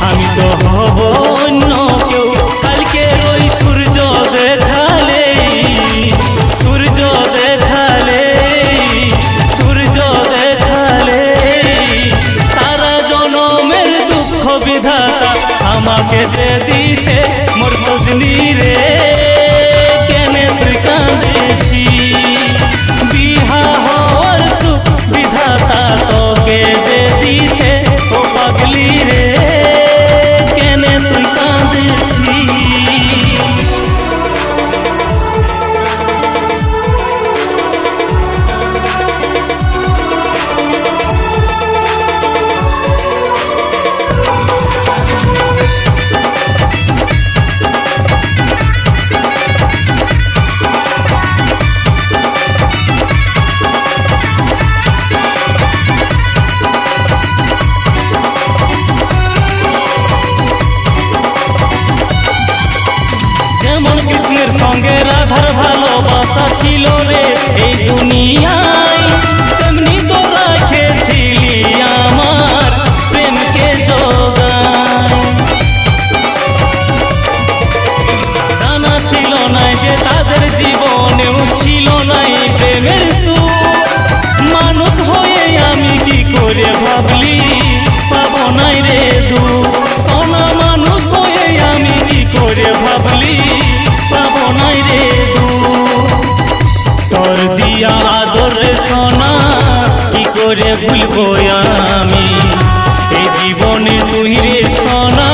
আমি তো হ কৃষ্ণের সঙ্গে রাধার ভালোবাসা ছিল রে। এই দুনিয়ায় করে ভুলবো আমি। এই জীবনে তুই রে সোনা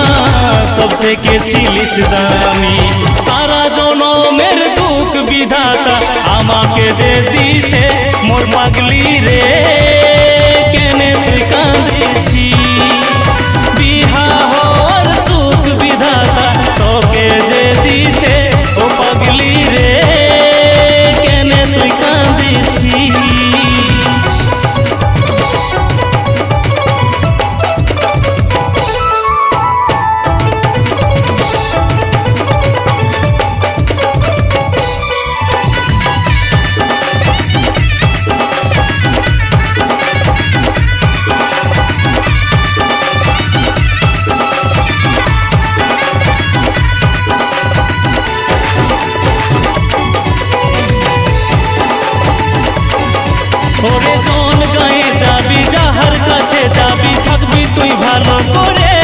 সব থেকে ছিলিস দামি। সারা জনমের দুঃখ বিধাতা আমাকে যে দিছে মোর পাগলি রে। কাছে যাবি থাকবি তুই ভালো করে?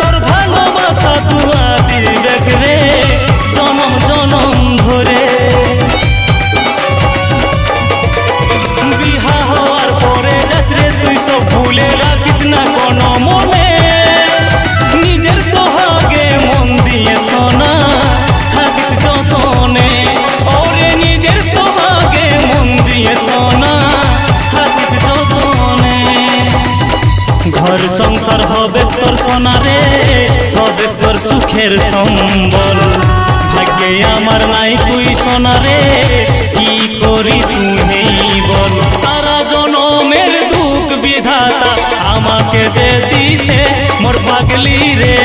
তোর ভালোবাসা তুয়া দিবে রে, জনম জনম ধরে। বিহা হওয়ার পরে যাস রে, তুই সব ভুলে রাখিস না কোনো সংসার হবে তোর সোনারে, হবে তোর সুখের সম্বল। ভাগ্যে আমার নাই তুই সোনারে, কি করি তুমি বল। সারা জনমের দুঃখ বিধাতা আমাকে যে দিছে মোর পাগলি রে।